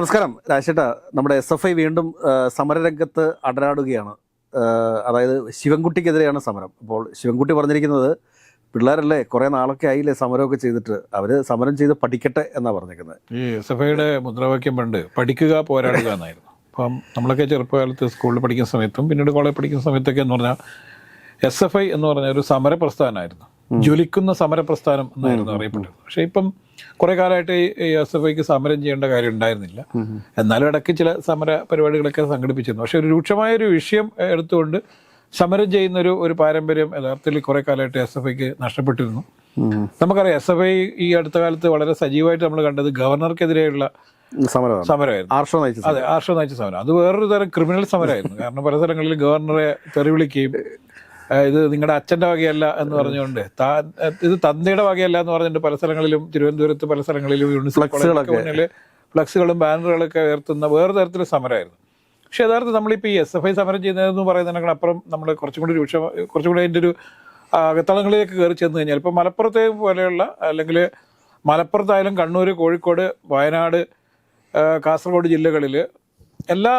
നമസ്കാരം. രാജേട്ട നമ്മുടെ S F I വീണ്ടും സമരരംഗത്ത് അടരാടുകയാണ്. അതായത് ശിവൻകുട്ടിക്കെതിരെയാണ് സമരം. അപ്പോൾ ശിവൻകുട്ടി പറഞ്ഞിരിക്കുന്നത് പിള്ളേരല്ലേ കുറെ നാളൊക്കെ ആയില്ലേ സമരമൊക്കെ ചെയ്തിട്ട്. അവർ സമരം ചെയ്ത് പഠിക്കട്ടെ എന്നാണ് പറഞ്ഞിരിക്കുന്നത്. ഈ എസ് എഫ് ഐയുടെ മുദ്രാവാക്യം പണ്ട് പഠിക്കുക പോരാടുക എന്നായിരുന്നു. അപ്പം നമ്മളൊക്കെ ചെറുപ്പകാലത്ത് സ്കൂളിൽ പഠിക്കുന്ന സമയത്തും പിന്നീട് കോളേജ് പഠിക്കുന്ന സമയത്തൊക്കെ എന്ന് പറഞ്ഞാൽ എസ് എഫ് ഐ എന്ന് പറഞ്ഞ ഒരു സമര പ്രസ്ഥാനമായിരുന്നു ജ്വലിക്കുന്ന സമര പ്രസ്ഥാനം എന്നായിരുന്നു അറിയപ്പെട്ടത്. പക്ഷേ ഇപ്പം കുറെ കാലമായിട്ട് ഈ എസ് എഫ് ഐക്ക് സമരം ചെയ്യേണ്ട കാര്യം ഉണ്ടായിരുന്നില്ല. എന്നാലും ഇടയ്ക്ക് ചില സമര പരിപാടികളൊക്കെ സംഘടിപ്പിച്ചിരുന്നു. പക്ഷെ ഒരു രൂക്ഷമായ ഒരു വിഷയം എടുത്തുകൊണ്ട് സമരം ചെയ്യുന്ന ഒരു ഒരു പാരമ്പര്യം യഥാർത്ഥത്തിൽ കുറെ കാലമായിട്ട് എസ് എഫ് ഐക്ക് നഷ്ടപ്പെട്ടിരുന്നു. നമുക്കറിയാം എസ് എഫ് ഐ ഈ അടുത്ത കാലത്ത് വളരെ സജീവമായിട്ട് നമ്മൾ കണ്ടത് ഗവർണർക്കെതിരെയുള്ള സമരമായിരുന്നു. ആർഷോ നയിച്ച അതെ ആർഷോ നയിച്ച സമരം. അത് വേറൊരു തരം ക്രിമിനൽ സമരമായിരുന്നു. കാരണം പല സ്ഥലങ്ങളിൽ ഗവർണറെ തെറി വിളിക്കുകയും ആ, ഇത് നിങ്ങളുടെ അച്ഛന്റെ വകയല്ല എന്ന് പറഞ്ഞുകൊണ്ട് താൻ ഇത് തന്തയുടെ വകയല്ല എന്ന് പറഞ്ഞിട്ട് പല സ്ഥലങ്ങളിലും തിരുവനന്തപുരത്ത് പല സ്ഥലങ്ങളിലും കോളേജിലൊക്കെ മുന്നിൽ ഫ്ലക്സുകളും ബാനറുകളൊക്കെ ഉയർത്തുന്ന വേറെ തരത്തിലുള്ള സമരമായിരുന്നു. പക്ഷെ യഥാർത്ഥം നമ്മളിപ്പോൾ ഈ എസ് എഫ് ഐ സമരം ചെയ്യുന്നതെന്ന് പറയുന്നതിനൊക്കെ അപ്പുറം നമ്മൾ കുറച്ചും കൂടി രൂക്ഷ കുറച്ചും കൂടി അതിന്റെ ഒരു അകത്തളങ്ങളിലേക്ക് കയറി ചെന്ന് കഴിഞ്ഞാൽ ഇപ്പോൾ മലപ്പുറത്തെ പോലെയുള്ള അല്ലെങ്കിൽ മലപ്പുറത്തായാലും കണ്ണൂർ കോഴിക്കോട് വയനാട് കാസർഗോഡ് ജില്ലകളിൽ എല്ലാ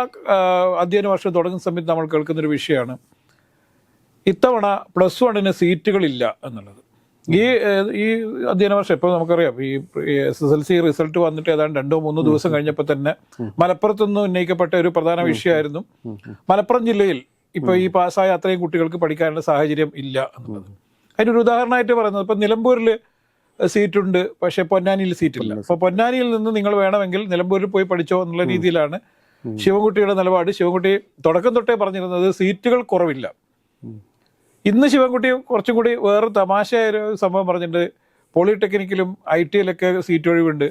അധ്യയന വർഷം തുടങ്ങുന്ന സമയത്ത് നമ്മൾ കേൾക്കുന്നൊരു വിഷയമാണ് ഇത്തവണ പ്ലസ് വണ്ണിന് സീറ്റുകളില്ല എന്നുള്ളത്. ഈ ഈ അധ്യയന വർഷം ഇപ്പോൾ നമുക്കറിയാം. ഈ S S L C result വന്നിട്ട് ഏതാണ്ട് രണ്ടോ മൂന്നോ ദിവസം കഴിഞ്ഞപ്പോൾ തന്നെ മലപ്പുറത്ത് നിന്ന് ഉന്നയിക്കപ്പെട്ട ഒരു പ്രധാന വിഷയമായിരുന്നു. മലപ്പുറം ജില്ലയിൽ ഇപ്പോൾ ഈ പാസ്സായ അത്രയും കുട്ടികൾക്ക് പഠിക്കാനുള്ള സാഹചര്യം ഇല്ല എന്നുള്ളത്. അതിനൊരു ഉദാഹരണമായിട്ട് പറയുന്നത് ഇപ്പം നിലമ്പൂരിൽ സീറ്റുണ്ട് പക്ഷേ പൊന്നാനിയിൽ സീറ്റില്ല. അപ്പോൾ പൊന്നാനിയിൽ നിന്ന് നിങ്ങൾ വേണമെങ്കിൽ നിലമ്പൂരിൽ പോയി പഠിച്ചോ എന്നുള്ള രീതിയിലാണ് ശിവൻകുട്ടിയുടെ നിലപാട്. ശിവൻകുട്ടി തുടക്കം തൊട്ടേ പറഞ്ഞിരുന്നത് സീറ്റുകൾ കുറവില്ല. ഇന്ന് ശിവൻകുട്ടി കുറച്ചും കൂടി വേറെ തമാശയായ ഒരു സംഭവം പറഞ്ഞിട്ടുണ്ട്. പോളിടെക്നിക്കിലും ഐ ടിയിലൊക്കെ സീറ്റ് ഒഴിവുണ്ട്.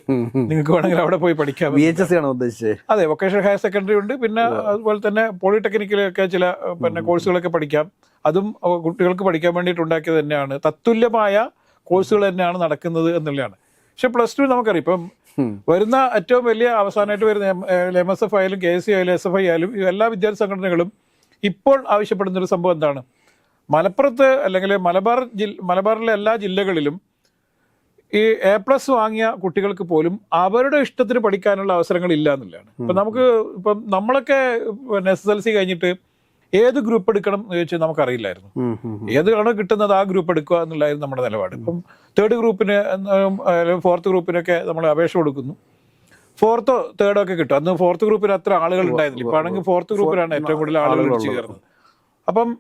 നിങ്ങൾക്ക് വേണമെങ്കിൽ അവിടെ പോയി പഠിക്കാം വി എച്ച് എസ് ആണോ ആണ് ഉദ്ദേശിച്ചത്? അതെ വൊക്കേഷണൽ ഹയർ സെക്കൻഡറി ഉണ്ട്. പിന്നെ അതുപോലെ തന്നെ പോളിടെക്നിക്കിലൊക്കെ ചില പിന്നെ കോഴ്സുകളൊക്കെ പഠിക്കാം. അതും കുട്ടികൾക്ക് പഠിക്കാൻ വേണ്ടിയിട്ട് ഉണ്ടാക്കിയത് തന്നെയാണ്. തത്തുല്യമായ കോഴ്സുകൾ തന്നെയാണ് നടക്കുന്നത് എന്നുള്ളതാണ്. പക്ഷെ പ്ലസ് ടു നമുക്കറിയാം. ഇപ്പം വരുന്ന ഏറ്റവും വലിയ അവസാനമായിട്ട് വരുന്ന എം എസ് എഫ് ആയാലും കെ എസ് സി ആയാലും എസ് എഫ് ഐ ആയാലും എല്ലാ വിദ്യാർത്ഥി സംഘടനകളും ഇപ്പോൾ ആവശ്യപ്പെടുന്ന ഒരു സംഭവം എന്താണ്? മലപ്പുറത്ത് അല്ലെങ്കിൽ മലബാർ ജില്ല മലബാറിലെ എല്ലാ ജില്ലകളിലും ഈ എ പ്ലസ് വാങ്ങിയ കുട്ടികൾക്ക് പോലും അവരുടെ ഇഷ്ടത്തിന് പഠിക്കാനുള്ള അവസരങ്ങൾ ഇല്ല എന്നുള്ളതാണ്. ഇപ്പം നമുക്ക് ഇപ്പം നമ്മളൊക്കെ പിന്നെ എസ് എസ് എൽ സി കഴിഞ്ഞിട്ട് ഏത് ഗ്രൂപ്പ് എടുക്കണം എന്ന് ചോദിച്ചാൽ നമുക്കറിയില്ലായിരുന്നു. ഏതാണോ കിട്ടുന്നത് ആ ഗ്രൂപ്പ് എടുക്കുക എന്നുള്ളതായിരുന്നു നമ്മുടെ നിലപാട്. ഇപ്പം തേർഡ് ഗ്രൂപ്പിന് ഫോർത്ത് ഗ്രൂപ്പിനൊക്കെ നമ്മൾ അപേക്ഷ കൊടുക്കുന്നു. ഫോർത്തോ തേർഡോ ഒക്കെ കിട്ടും. അന്ന് ഫോർത്ത് ഗ്രൂപ്പിന് അത്ര ആളുകൾ ഉണ്ടായിരുന്നില്ല. ഇപ്പം ആണെങ്കിൽ ഫോർത്ത് ഗ്രൂപ്പിലാണ് ഏറ്റവും കൂടുതൽ ആളുകൾ വിളിച്ചു കയറുന്നത്. അപ്പം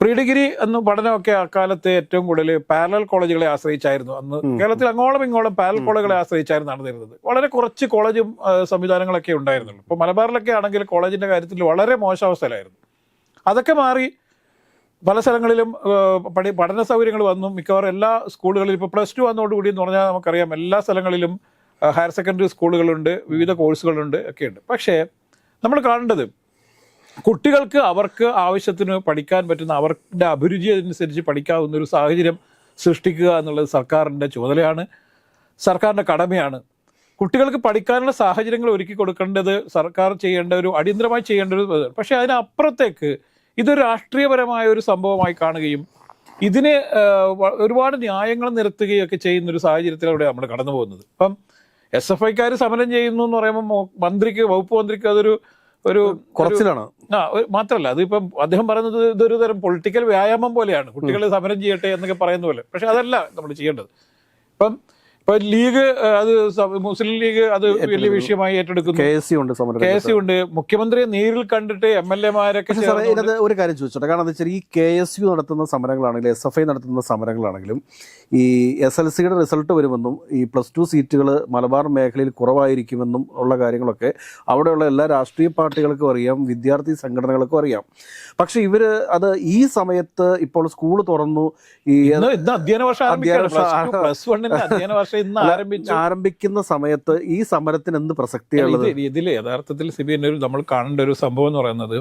പ്രീ ഡിഗ്രി എന്ന് പഠനമൊക്കെ അക്കാലത്ത് ഏറ്റവും കൂടുതൽ പാരലൽ കോളേജുകളെ ആശ്രയിച്ചായിരുന്നു. അന്ന് കേരളത്തിൽ അങ്ങോളം ഇങ്ങോളം പാരലൽ കോളേജുകളെ ആശ്രയിച്ചായിരുന്നു നടന്നിരുന്നത് വളരെ കുറച്ച് കോളേജും സംവിധാനങ്ങളൊക്കെ ഉണ്ടായിരുന്നുള്ളൂ. ഇപ്പോൾ മലബാറിലൊക്കെ ആണെങ്കിൽ കോളേജിന്റെ കാര്യത്തിൽ വളരെ മോശം അവസ്ഥയിലായിരുന്നു അതൊക്കെ മാറി പല സ്ഥലങ്ങളിലും പഠി പഠന സൗകര്യങ്ങൾ വന്നു. മിക്കവാറും എല്ലാ സ്കൂളുകളിലും ഇപ്പോൾ പ്ലസ് ടു വന്നതോടുകൂടി എന്ന് പറഞ്ഞാൽ നമുക്കറിയാം എല്ലാ സ്ഥലങ്ങളിലും ഹയർ സെക്കൻഡറി സ്കൂളുകളുണ്ട് വിവിധ കോഴ്സുകളുണ്ട് ഒക്കെയുണ്ട്. പക്ഷേ നമ്മൾ കാണേണ്ടത് കുട്ടികൾക്ക് അവർക്ക് ആവശ്യത്തിന് പഠിക്കാൻ പറ്റുന്ന അവരുടെ അഭിരുചി അനുസരിച്ച് പഠിക്കാവുന്ന ഒരു സാഹചര്യം സൃഷ്ടിക്കുക എന്നുള്ളത് സർക്കാരിന്റെ ചുമതലയാണ് സർക്കാരിന്റെ കടമയാണ് കുട്ടികൾക്ക് പഠിക്കാനുള്ള സാഹചര്യങ്ങൾ ഒരുക്കി കൊടുക്കേണ്ടത് സർക്കാർ ചെയ്യേണ്ട ഒരു അടിയന്തരമായി ചെയ്യേണ്ട ഒരു. പക്ഷേ അതിനപ്പുറത്തേക്ക് ഇതൊരു രാഷ്ട്രീയപരമായ ഒരു സംഭവമായി കാണുകയും ഇതിന് ഒരുപാട് ന്യായങ്ങൾ നിരത്തുകയും ഒക്കെ ചെയ്യുന്ന ഒരു സാഹചര്യത്തിലൂടെ നമ്മൾ കടന്നു പോകുന്നത് അപ്പം എസ് എഫ് ഐക്കാർ സമരം ചെയ്യുന്നു എന്ന് പറയുമ്പോൾ മന്ത്രിക്ക് വകുപ്പ് മന്ത്രിക്ക് അതൊരു ഒരു കുറച്ചിലാണ് ആ ഒരു- മാത്രല്ല. അതിപ്പം അദ്ദേഹം പറയുന്നത് ഇതൊരു തരം പൊളിറ്റിക്കൽ വ്യായാമം പോലെയാണ്. കുട്ടികളെ സമരം ചെയ്യട്ടെ എന്നൊക്കെ പറയുന്ന പോലെ. പക്ഷെ അതല്ല നമ്മൾ ചെയ്യേണ്ടത്. ഇപ്പം ഇപ്പൊ ലീഗ് അത് മുസ്ലിം ലീഗ് അത് വലിയ വിഷയമായി ഏറ്റെടുക്കുന്നു. കെ എസ് സി ഉണ്ട് കെ യു ഉണ്ട്. മുഖ്യമന്ത്രിയെ നേരിൽ കണ്ടിട്ട് എം എൽ എമാരൊക്കെ മാരൊക്കെ ഇതിനകത്ത് ഒരു കാര്യം ചോദിച്ചോട്ടെ? കാരണം എന്താ വെച്ചാൽ ഈ കെ എസ് യു നടത്തുന്ന സമരങ്ങളാണെങ്കിലും എസ് എഫ് ഐ നടത്തുന്ന സമരങ്ങളാണെങ്കിലും ഈ എസ് എൽ സിയുടെ റിസൾട്ട് വരുമെന്നും ഈ പ്ലസ് ടു സീറ്റുകൾ മലബാർ മേഖലയിൽ കുറവായിരിക്കുമെന്നും ഉള്ള കാര്യങ്ങളൊക്കെ അവിടെയുള്ള എല്ലാ രാഷ്ട്രീയ പാർട്ടികൾക്കും അറിയാം വിദ്യാർത്ഥി സംഘടനകൾക്കും അറിയാം. പക്ഷെ ഇവർ അത് ഈ സമയത്ത് ഇപ്പോൾ സ്കൂൾ തുറന്നു ഈ അധ്യയന വർഷം അധ്യയന വർഷം ഇന്ന് ആരംഭിച്ചു? ആരംഭിക്കുന്ന സമയത്ത് ഈ സമരത്തിന് എന്ത് പ്രസക്തിയുള്ളത് ഇത് ഇതിൽ യഥാർത്ഥത്തിൽ സിബിൻ ഒരു നമ്മൾ കാണേണ്ട ഒരു സംഭവം എന്ന് പറയുന്നത്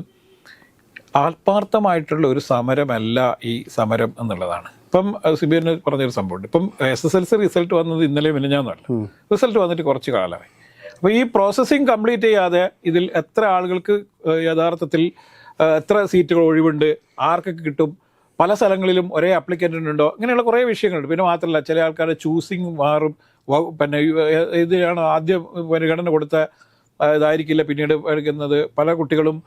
ആത്മാർത്ഥമായിട്ടുള്ള ഒരു സമരമല്ല ഈ സമരം എന്നുള്ളതാണ്. ഇപ്പം സിബിന് പറഞ്ഞൊരു സംഭവമുണ്ട്. ഇപ്പം S S L C result വന്നത് ഇന്നലെ മിനിഞ്ഞാന്നല്ല റിസൾട്ട് വന്നിട്ട് കുറച്ച് കാലമായി. അപ്പോൾ ഈ പ്രോസസ്സിങ് കംപ്ലീറ്റ് ചെയ്യാതെ ഇതിൽ എത്ര ആളുകൾക്ക് യഥാർത്ഥത്തിൽ എത്ര സീറ്റുകൾ ഒഴിവുണ്ട് ആർക്കൊക്കെ കിട്ടും പല സ്ഥലങ്ങളിലും ഒരേ അപ്ലിക്കന്റ് ഉണ്ടോ? ഇങ്ങനെയുള്ള കുറേ വിഷയങ്ങളുണ്ട്. പിന്നെ മാത്രമല്ല ചില ആൾക്കാരുടെ ചൂസിങ് മാറും. പിന്നെ ഇതിനാണ് ആദ്യം പരിഗണന കൊടുത്ത ഇതായിരിക്കില്ല പിന്നീട് എടുക്കുന്നത്. പല കുട്ടികളും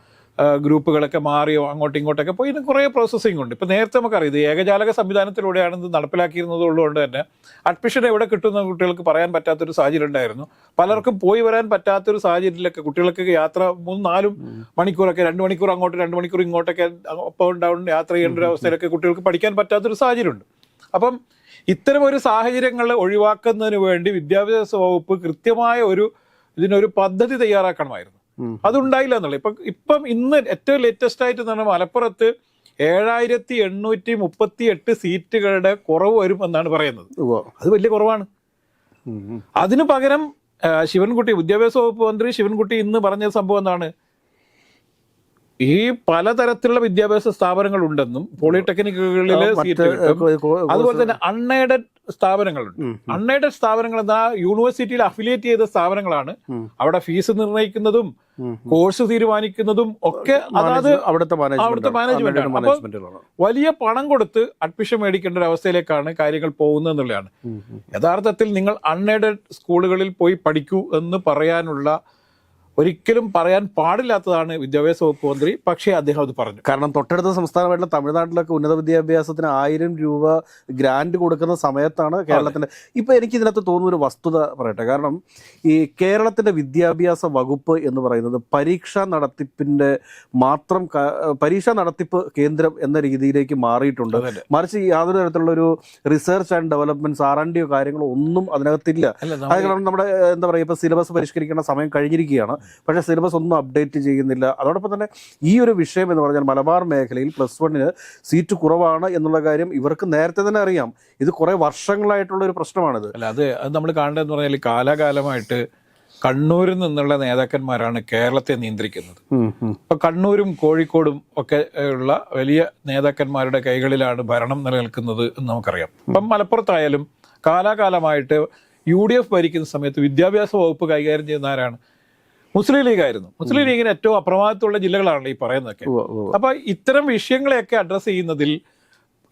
ഗ്രൂപ്പുകളൊക്കെ മാറിയോ അങ്ങോട്ടും ഇങ്ങോട്ടൊക്കെ പോയി ഇതിന് കുറേ പ്രോസസ്സിംഗ് ഉണ്ട്. ഇപ്പം നേരത്തെ നമുക്കറിയാം ഇത് ഏകജാലക സംവിധാനത്തിലൂടെയാണ് ഇത് നടപ്പിലാക്കിയിരുന്നത് ഉള്ളതുകൊണ്ട് തന്നെ അഡ്മിഷൻ എവിടെ കിട്ടുന്ന കുട്ടികൾക്ക് പറയാൻ പറ്റാത്തൊരു സാഹചര്യം ഉണ്ടായിരുന്നു. പലർക്കും പോയി വരാൻ പറ്റാത്തൊരു സാഹചര്യത്തിലൊക്കെ കുട്ടികൾക്ക് യാത്ര മൂന്നും നാലും മണിക്കൂറൊക്കെ രണ്ട് മണിക്കൂർ അങ്ങോട്ട് രണ്ട് മണിക്കൂർ ഇങ്ങോട്ടൊക്കെ അപ്പ് ആൻഡ് ഡൗൺ യാത്ര ചെയ്യേണ്ട ഒരു അവസ്ഥയിലൊക്കെ കുട്ടികൾക്ക് പഠിക്കാൻ പറ്റാത്തൊരു സാഹചര്യമുണ്ട്. അപ്പം ഇത്തരം ഒരു സാഹചര്യങ്ങൾ ഒഴിവാക്കുന്നതിന് വേണ്ടി വിദ്യാഭ്യാസ വകുപ്പ് കൃത്യമായ ഒരു ഇതിനൊരു പദ്ധതി തയ്യാറാക്കണമായിരുന്നു. അതുണ്ടായില്ല എന്നുള്ളത്. ഇപ്പം ഇപ്പം ഇന്ന് ഏറ്റവും ലേറ്റസ്റ്റ് ആയിട്ട് എന്ന് പറഞ്ഞാൽ മലപ്പുറത്ത് ഏഴായിരത്തി എണ്ണൂറ്റി മുപ്പത്തി എട്ട് സീറ്റുകളുടെ കുറവ് വരും എന്നാണ് പറയുന്നത്. അത് വലിയ കുറവാണ്. അതിനു പകരം ശിവൻകുട്ടി വിദ്യാഭ്യാസ വകുപ്പ് മന്ത്രി ശിവൻകുട്ടി ഇന്ന് പറഞ്ഞ സംഭവം എന്താണ്? ഈ പലതരത്തിലുള്ള വിദ്യാഭ്യാസ സ്ഥാപനങ്ങൾ ഉണ്ടെന്നും പോളിടെക്നിക്കുകളിൽ സീറ്റ് അതുപോലെ തന്നെ അൺഎയ്ഡഡ് സ്ഥാപനങ്ങളുണ്ട്. അൺഎയ്ഡഡ് സ്ഥാപനങ്ങൾ എന്നാ യൂണിവേഴ്സിറ്റിയിൽ അഫിലിയേറ്റ് ചെയ്ത സ്ഥാപനങ്ങളാണ്. അവിടെ ഫീസ് നിർണയിക്കുന്നതും കോഴ്സ് തീരുമാനിക്കുന്നതും ഒക്കെ അതായത് അവിടുത്തെ അവിടുത്തെ മാനേജ്മെന്റുകളാണ് വലിയ പണം കൊടുത്ത് അഡ്മിഷൻ മേടിക്കേണ്ട ഒരു അവസ്ഥയിലേക്കാണ് കാര്യങ്ങൾ പോകുന്നത് എന്നുള്ളതാണ്. യഥാർത്ഥത്തിൽ നിങ്ങൾ അൺഎയ്ഡഡ് സ്കൂളുകളിൽ പോയി പഠിക്കൂ എന്ന് പറയാനുള്ള ഒരിക്കലും പറയാൻ പാടില്ലാത്തതാണ് വിദ്യാഭ്യാസ വകുപ്പ് മന്ത്രി പക്ഷേ അദ്ദേഹം അത് പറഞ്ഞു. കാരണം തൊട്ടടുത്ത സംസ്ഥാനമായിട്ടുള്ള തമിഴ്നാട്ടിലൊക്കെ ഉന്നത വിദ്യാഭ്യാസത്തിന് ആയിരം രൂപ ഗ്രാൻഡ് കൊടുക്കുന്ന സമയത്താണ് കേരളത്തിന്റെ ഇപ്പൊ എനിക്ക് ഇതിനകത്ത് തോന്നുന്ന ഒരു വസ്തുത പറയട്ടെ. കാരണം ഈ കേരളത്തിന്റെ വിദ്യാഭ്യാസ വകുപ്പ് എന്ന് പറയുന്നത് പരീക്ഷാ നടത്തിപ്പിന്റെ മാത്രം പരീക്ഷാ നടത്തിപ്പ് കേന്ദ്രം എന്ന രീതിയിലേക്ക് മാറിയിട്ടുണ്ട്. മറിച്ച് യാതൊരു തരത്തിലുള്ള ഒരു research and developments R and കാര്യങ്ങളോ ഒന്നും അതിനകത്തില്ല. അത് കാരണം നമ്മുടെ എന്താ പറയുക ഇപ്പോൾ സിലബസ് പരിഷ്കരിക്കേണ്ട സമയം കഴിഞ്ഞിരിക്കുകയാണ്. പക്ഷേ സിലബസ് ഒന്നും അപ്ഡേറ്റ് ചെയ്യുന്നില്ല. അതോടൊപ്പം തന്നെ ഈ ഒരു വിഷയം എന്ന് പറഞ്ഞാൽ മലബാർ മേഖലയിൽ പ്ലസ് വണ്ണിന് സീറ്റ് കുറവാണ് എന്നുള്ള കാര്യം ഇവർക്ക് നേരത്തെ തന്നെ അറിയാം. ഇത് കുറേ വർഷങ്ങളായിട്ടുള്ള ഒരു പ്രശ്നമാണിത്. അല്ല അത് അത് നമ്മൾ കാണേണ്ടതെന്ന് പറഞ്ഞാൽ കാലാകാലമായിട്ട് കണ്ണൂരിൽ നിന്നുള്ള നേതാക്കന്മാരാണ് കേരളത്തെ നിയന്ത്രിക്കുന്നത്. ഇപ്പൊ കണ്ണൂരും കോഴിക്കോടും ഒക്കെ ഉള്ള വലിയ നേതാക്കന്മാരുടെ കൈകളിലാണ് ഭരണം നിലനിൽക്കുന്നത് എന്ന് നമുക്കറിയാം. ഇപ്പം മലപ്പുറത്തായാലും കാലാകാലമായിട്ട് യു ഡി എഫ് ഭരിക്കുന്ന സമയത്ത് വിദ്യാഭ്യാസ വകുപ്പ് കൈകാര്യം ചെയ്യുന്ന ആരാണ്? മുസ്ലിം ലീഗ് ആയിരുന്നു മുസ്ലിം ലീഗിന് ഏറ്റവും അപ്രമാദത്തുള്ള ജില്ലകളാണ് ഈ പറയുന്നതൊക്കെ. അപ്പൊ ഇത്തരം വിഷയങ്ങളെയൊക്കെ അഡ്രസ്സ് ചെയ്യുന്നതിൽ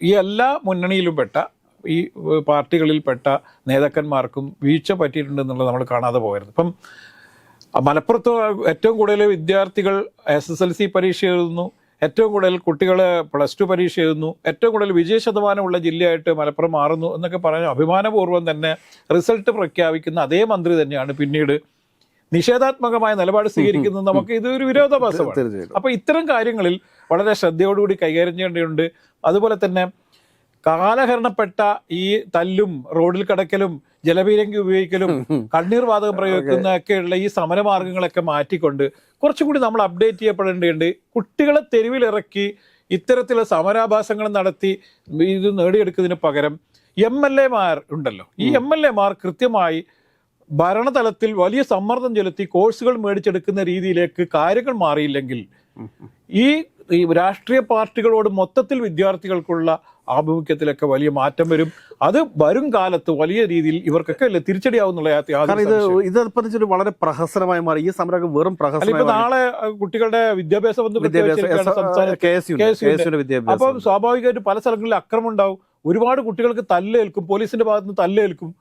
ഈ എല്ലാ മുന്നണിയിലും പെട്ട ഈ പാർട്ടികളിൽപ്പെട്ട നേതാക്കന്മാർക്കും വീഴ്ച പറ്റിയിട്ടുണ്ടെന്നുള്ളത് നമ്മൾ കാണാതെ പോകരുത്. ഇപ്പം മലപ്പുറത്ത് ഏറ്റവും കൂടുതൽ വിദ്യാർത്ഥികൾ എസ് എസ് എൽ സി പരീക്ഷ എഴുതുന്നു. ഏറ്റവും കൂടുതൽ കുട്ടികൾ പ്ലസ് ടു പരീക്ഷ എഴുതുന്നു. ഏറ്റവും കൂടുതൽ വിജയ ശതമാനമുള്ള ജില്ലയായിട്ട് മലപ്പുറം മാറുന്നു എന്നൊക്കെ പറഞ്ഞ് അഭിമാനപൂർവം തന്നെ റിസൾട്ട് പ്രഖ്യാപിക്കുന്ന അതേ മന്ത്രി തന്നെയാണ് പിന്നീട് നിഷേധാത്മകമായ നിലപാട് സ്വീകരിക്കുന്നത് നമുക്ക് ഇതൊരു വിരോധാഭാസമാണ്. അപ്പൊ ഇത്തരം കാര്യങ്ങളിൽ വളരെ ശ്രദ്ധയോടുകൂടി കൈകാര്യം ചെയ്യേണ്ടതുണ്ട് അതുപോലെ തന്നെ കാലഹരണപ്പെട്ട ഈ തല്ലും റോഡിൽ കിടക്കലും ജലപീരങ്കി ഉപയോഗിക്കലും കണ്ണീർ വാതകം പ്രയോഗിക്കുന്ന ഒക്കെയുള്ള ഈ സമരമാർഗങ്ങളൊക്കെ മാറ്റിക്കൊണ്ട് കുറച്ചുകൂടി നമ്മൾ അപ്ഡേറ്റ് ചെയ്യപ്പെടേണ്ടതുണ്ട്. കുട്ടികളെ തെരുവിലിറക്കി ഇത്തരത്തിലുള്ള സമരാഭാസങ്ങൾ നടത്തി ഇത് നേടിയെടുക്കുന്നതിന് പകരം എം എൽ എമാർ ഉണ്ടല്ലോ. ഈ എം എൽ എമാർ കൃത്യമായി ഭരണതലത്തിൽ വലിയ സമ്മർദ്ദം ചെലുത്തി കോഴ്സുകൾ മേടിച്ചെടുക്കുന്ന രീതിയിലേക്ക് കാര്യങ്ങൾ മാറിയില്ലെങ്കിൽ ഈ ഈ രാഷ്ട്രീയ പാർട്ടികളോട് മൊത്തത്തിൽ വിദ്യാർത്ഥികൾക്കുള്ള ആഭിമുഖ്യത്തിലൊക്കെ വലിയ മാറ്റം വരും. അത് വരും കാലത്ത് വലിയ രീതിയിൽ ഇവർക്കൊക്കെ അല്ലേ തിരിച്ചടിയാവുന്നുള്ള ഇത്. വളരെ പ്രഹസനമായി മാറി. ഈ സമരം വെറും പ്രഹസനം നാളെ കുട്ടികളുടെ വിദ്യാഭ്യാസ അപ്പം സ്വാഭാവികമായിട്ട് പല സ്ഥലങ്ങളിൽ അക്രമം ഉണ്ടാവും. ഒരുപാട് കുട്ടികൾക്ക് തല്ലേൽക്കും പോലീസിന്റെ ഭാഗത്ത് നിന്ന് തല്ലേൽക്കും.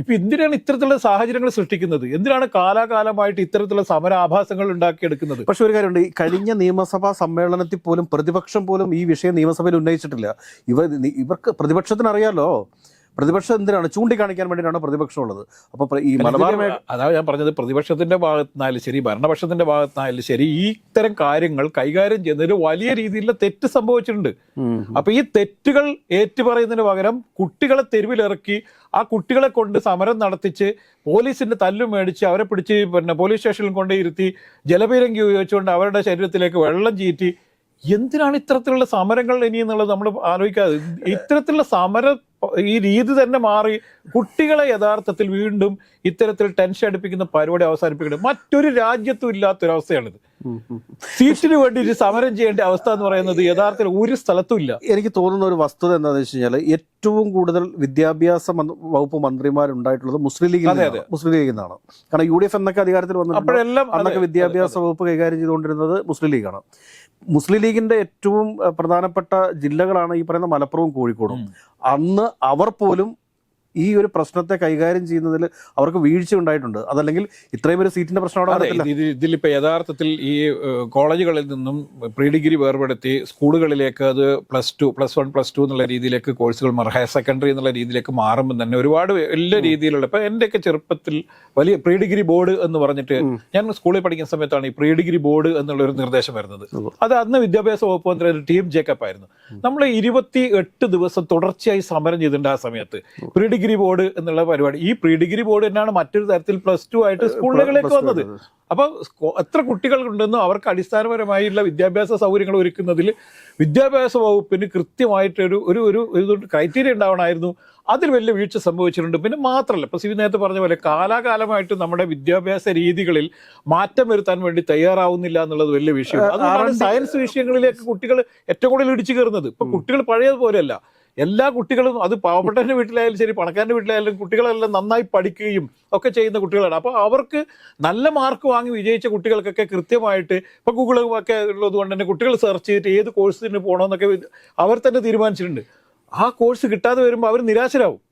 ഇപ്പൊ എന്തിനാണ് ഇത്തരത്തിലുള്ള സാഹചര്യങ്ങൾ സൃഷ്ടിക്കുന്നത്? എന്തിനാണ് കാലാകാലമായിട്ട് ഇത്തരത്തിലുള്ള സമരാഭാസങ്ങൾ ഉണ്ടാക്കിയെടുക്കുന്നത്? പക്ഷെ ഒരു കാര്യമുണ്ട്. ഈ കഴിഞ്ഞ നിയമസഭാ സമ്മേളനത്തിൽ പോലും പ്രതിപക്ഷം പോലും ഈ വിഷയം നിയമസഭയിൽ ഉന്നയിച്ചിട്ടില്ല. ഇവർ ഇവർക്ക് പ്രതിപക്ഷത്തിന് അറിയാലോ പ്രതിപക്ഷം എന്തിനാണ്? ചൂണ്ടിക്കാണിക്കാൻ വേണ്ടിയിട്ടാണ് പ്രതിപക്ഷം ഉള്ളത്? അപ്പൊ ഈ മലബാർ അതായത് അതാണ് ഞാൻ പറഞ്ഞത് പ്രതിപക്ഷത്തിന്റെ ഭാഗത്തുനിന്നായാലും ശരി ഭരണപക്ഷത്തിന്റെ ഭാഗത്തുനിന്നായാലും ശരി ഈ ഇത്തരം കാര്യങ്ങൾ കൈകാര്യം ചെയ്യുന്നതിൽ വലിയ രീതിയിലുള്ള തെറ്റ് സംഭവിച്ചിട്ടുണ്ട്. അപ്പോൾ അപ്പൊ ഈ തെറ്റുകൾ ഏറ്റുപറയുന്നതിന് പകരം കുട്ടികളെ തെരുവിലിറക്കി ആ കുട്ടികളെ കൊണ്ട് സമരം നടത്തിച്ച് പോലീസിന്റെ തല്ലു മേടിച്ച് അവരെ പിടിച്ച് പിന്നെ പോലീസ് സ്റ്റേഷനിൽ കൊണ്ട് ഇരുത്തി ജലപീരങ്കി ഉപയോഗിച്ചുകൊണ്ട് അവരുടെ ശരീരത്തിലേക്ക് വെള്ളം ചീറ്റി. എന്തിനാണ് ഇത്തരത്തിലുള്ള സമരങ്ങൾ ഇനി എന്നുള്ളത് നമ്മൾ ആലോചിക്കാതെ? ഇത്തരത്തിലുള്ള സമര ഈ രീതി തന്നെ മാറി കുട്ടികളെ യഥാർത്ഥത്തിൽ വീണ്ടും ഇത്തരത്തിൽ ടെൻഷൻ അടുപ്പിക്കുന്ന പരിപാടി അവസാനിപ്പിക്കുന്നത് മറ്റൊരു രാജ്യത്തും ഇല്ലാത്തൊരവസ്ഥയാണിത്. സീറ്റിന് വേണ്ടി ഒരു സമരം ചെയ്യേണ്ട അവസ്ഥ എന്ന് പറയുന്നത് യഥാർത്ഥത്തിൽ ഒരു സ്ഥലത്തും ഇല്ല. എനിക്ക് തോന്നുന്ന ഒരു വസ്തുത എന്താണെന്ന് വെച്ച് കഴിഞ്ഞാൽ ഏറ്റവും കൂടുതൽ വിദ്യാഭ്യാസ വകുപ്പ് മന്ത്രിമാരുണ്ടായിട്ടുള്ളത് മുസ്ലിം ലീഗിൽ. മുസ്ലിം ലീഗിൽ നിന്നാണ്. കാരണം യു ഡി എഫ് എന്നൊക്കെ അധികാരത്തിൽ വന്നപ്പോഴെല്ലാം അപ്പോഴെല്ലാം അന്നൊക്കെ വിദ്യാഭ്യാസ വകുപ്പ് കൈകാര്യം ചെയ്തുകൊണ്ടിരുന്നത് മുസ്ലിം ലീഗാണ്. മുസ്ലിം ലീഗിന്റെ ഏറ്റവും പ്രധാനപ്പെട്ട ജില്ലകളാണ് ഈ പറയുന്ന മലപ്പുറവും കോഴിക്കോടും. അന്ന് അവർ പോലും ഈ ഒരു പ്രശ്നത്തെ കൈകാര്യം ചെയ്യുന്നതിൽ അവർക്ക് വീഴ്ച ഉണ്ടായിട്ടുണ്ട്. അതല്ലെങ്കിൽ ഇത്രയും ഒരു സീറ്റിന്റെ പ്രശ്നം അവിടെ അതെ വരത്തില്ല ഇതിലിപ്പോ യഥാർത്ഥത്തിൽ ഈ കോളേജുകളിൽ നിന്നും പ്രീ ഡിഗ്രി വേർപെടുത്തി സ്കൂളുകളിലേക്ക് അത് plus two plus one plus two എന്നുള്ള രീതിയിലേക്ക് കോഴ്സുകൾ മാറും. ഹയർ സെക്കൻഡറി എന്നുള്ള രീതിയിലേക്ക് മാറുമ്പോൾ തന്നെ ഒരുപാട് എല്ലാ രീതിയിലുള്ള ഇപ്പൊ എന്റെയൊക്കെ ചെറുപ്പത്തിൽ വലിയ പ്രീ ഡിഗ്രി ബോർഡ് എന്ന് പറഞ്ഞിട്ട് ഞാൻ സ്കൂളിൽ പഠിക്കുന്ന സമയത്താണ് ഈ പ്രീ ഡിഗ്രി ബോർഡ് എന്നുള്ള ഒരു നിർദ്ദേശം വരുന്നത്. അത് അന്ന് വിദ്യാഭ്യാസ വകുപ്പ് മന്ത്രി ഒരു ടീം ജേക്കപ്പ് ആയിരുന്നു. നമ്മൾ ഇരുപത്തി എട്ട് ദിവസം തുടർച്ചയായി സമരം ചെയ്തിട്ടുണ്ട് ആ സമയത്ത്. പ്രീ ഡിഗ്രി ബോർഡ് എന്നുള്ള പരിപാടി. ഈ പ്രീ ഡിഗ്രി ബോർഡ് തന്നെയാണ് മറ്റൊരു തരത്തിൽ പ്ലസ് ടു ആയിട്ട് സ്കൂളുകളിലേക്ക് വന്നത്. അപ്പൊ എത്ര കുട്ടികളുണ്ടെന്നും അവർക്ക് അടിസ്ഥാനപരമായുള്ള വിദ്യാഭ്യാസ സൗകര്യങ്ങൾ ഒരുക്കുന്നതിൽ വിദ്യാഭ്യാസ വകുപ്പിന് കൃത്യമായിട്ടൊരു ഒരു ഒരു ഒരു ക്രൈറ്റീരിയ ഉണ്ടാവണമായിരുന്നു. അതിൽ വലിയ വീഴ്ച സംഭവിച്ചിട്ടുണ്ട്. പിന്നെ മാത്രമല്ല ഇപ്പൊ സിവി നേരത്തെ പറഞ്ഞ പോലെ കാലാകാലമായിട്ട് നമ്മുടെ വിദ്യാഭ്യാസ രീതികളിൽ മാറ്റം വരുത്താൻ വേണ്ടി തയ്യാറാവുന്നില്ല എന്നുള്ളത് വലിയ വിഷയമാണ്. അതുകൊണ്ടാണ് സയൻസ് വിഷയങ്ങളിലേക്ക് കുട്ടികൾ ഏറ്റവും കൂടുതൽ ഇടിച്ചു കയറുന്നത്. ഇപ്പൊ കുട്ടികൾ പഴയതുപോലെയല്ല. എല്ലാ കുട്ടികളും അത് പാവപ്പെട്ടവന്റെ വീട്ടിലായാലും ശരി പണക്കാരന്റെ വീട്ടിലായാലും കുട്ടികളെല്ലാം നന്നായി പഠിക്കുകയും ഒക്കെ ചെയ്യുന്ന കുട്ടികളാണ്. അപ്പോൾ അവർക്ക് നല്ല മാർക്ക് വാങ്ങി വിജയിച്ച കുട്ടികൾക്കൊക്കെ കൃത്യമായിട്ട് ഇപ്പോൾ ഗൂഗിൾ ഒക്കെ ഉള്ളത് കൊണ്ട് തന്നെ കുട്ടികൾ സെർച്ച് ചെയ്തിട്ട് ഏത് കോഴ്സിന് പോകണമെന്നൊക്കെ അവർ തന്നെ തീരുമാനിച്ചിട്ടുണ്ട്. ആ കോഴ്സ് കിട്ടാതെ വരുമ്പോൾ അവർ നിരാശരാകും.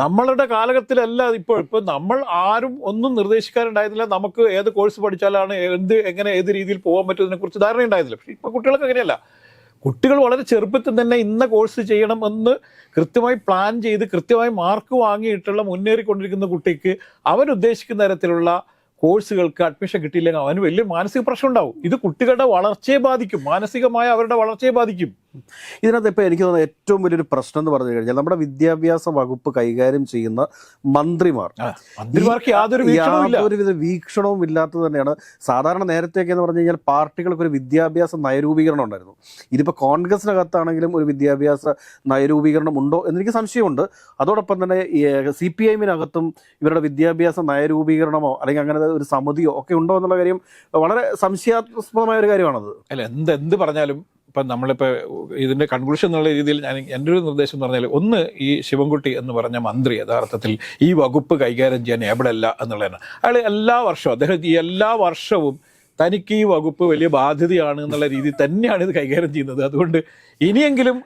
നമ്മളുടെ കാലഘട്ടത്തിലല്ല ഇപ്പോൾ ഇപ്പൊ നമ്മൾ ആരും ഒന്നും നിർദ്ദേശിക്കാനുണ്ടായിരുന്നില്ല നമുക്ക് ഏത് കോഴ്സ് പഠിച്ചാലാണ് എന്ത് എങ്ങനെ ഏത് രീതിയിൽ പോകാൻ പറ്റുന്നതിനെ കുറിച്ച് ധാരണ ഉണ്ടായിരുന്നില്ല പക്ഷെ ഇപ്പൊ കുട്ടികൾക്ക് അങ്ങനെയല്ല. കുട്ടികൾ വളരെ ചെറുപ്പത്തിൽ തന്നെ ഇന്ന കോഴ്സ് ചെയ്യണം എന്ന് കൃത്യമായി പ്ലാൻ ചെയ്ത് കൃത്യമായി മാർക്ക് വാങ്ങിയിട്ടുള്ള മുന്നേറിക്കൊണ്ടിരിക്കുന്ന കുട്ടിക്ക് അവൻ ഉദ്ദേശിക്കുന്ന തരത്തിലുള്ള കോഴ്സുകൾക്ക് അഡ്മിഷൻ കിട്ടിയില്ലെങ്കിൽ അവന് വലിയ മാനസിക പ്രശ്നം ഉണ്ടാവും. ഇത് കുട്ടികളുടെ വളർച്ചയെ ബാധിക്കും. മാനസികമായ അവരുടെ വളർച്ചയെ ബാധിക്കും. ഇതിനകത്ത് ഇപ്പോൾ എനിക്ക് തോന്നുന്ന ഏറ്റവും വലിയൊരു പ്രശ്നം എന്ന് പറഞ്ഞു കഴിഞ്ഞാൽ നമ്മുടെ വിദ്യാഭ്യാസ വകുപ്പ് കൈകാര്യം ചെയ്യുന്ന മന്ത്രിമാർ. യാതൊരുവിധ വീക്ഷണവും ഇല്ലാത്തത് തന്നെയാണ്. സാധാരണ നേരത്തെയൊക്കെ എന്ന് പറഞ്ഞു കഴിഞ്ഞാൽ പാർട്ടികൾക്ക് ഒരു വിദ്യാഭ്യാസ നയരൂപീകരണം ഉണ്ടായിരുന്നു. ഇതിപ്പോൾ കോൺഗ്രസിനകത്താണെങ്കിലും ഒരു വിദ്യാഭ്യാസ നയരൂപീകരണം ഉണ്ടോ എന്നെനിക്ക് സംശയമുണ്ട്. അതോടൊപ്പം തന്നെ സി പി ഐമിനകത്തും ഇവരുടെ വിദ്യാഭ്യാസ നയരൂപീകരണമോ അല്ലെങ്കിൽ അങ്ങനെ ഒരു സമിതിയോ ഒക്കെ ഉണ്ടോ എന്നുള്ള കാര്യം വളരെ സംശയാസ്പദമായ ഒരു കാര്യമാണത്. അല്ല എന്ത് എന്ത് പറഞ്ഞാലും ഇപ്പം നമ്മളിപ്പോൾ ഇതിന്റെ കൺക്ലൂഷൻ എന്നുള്ള രീതിയിൽ ഞാൻ എന്റെ ഒരു നിർദ്ദേശം എന്ന് പറഞ്ഞാൽ ഒന്ന് ഈ ശിവൻകുട്ടി എന്ന് പറഞ്ഞ മന്ത്രി യഥാർത്ഥത്തിൽ ഈ വകുപ്പ് കൈകാര്യം ചെയ്യാൻ എവിടെയല്ല എന്നുള്ളതാണ്. അയാൾ എല്ലാ വർഷവും അദ്ദേഹം എല്ലാ വർഷവും തനിക്ക് ഈ വകുപ്പ് വലിയ ബാധ്യതയാണ് എന്നുള്ള രീതി തന്നെയാണ് ഇത് കൈകാര്യം ചെയ്യുന്നത്. അതുകൊണ്ട് ഇനിയെങ്കിലും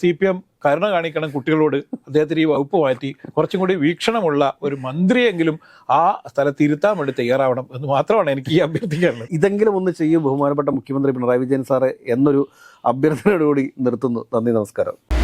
സി പി എം കരുണ കാണിക്കണം കുട്ടികളോട്. അദ്ദേഹത്തിന് ഈ വകുപ്പ് മാറ്റി കുറച്ചും കൂടി വീക്ഷണമുള്ള ഒരു മന്ത്രിയെങ്കിലും ആ സ്ഥലത്ത് ഇരുത്താൻ വേണ്ടി തയ്യാറാവണം എന്ന് മാത്രമാണ് എനിക്ക് ഈ അഭ്യർത്ഥിക്കാനുള്ളത്. ഇതെങ്കിലും ഒന്ന് ചെയ്യും. ബഹുമാനപ്പെട്ട മുഖ്യമന്ത്രി പിണറായി വിജയൻ സാറെ എന്നൊരു അഭ്യർത്ഥനയോടുകൂടി നിർത്തുന്നു. നന്ദി നമസ്കാരം.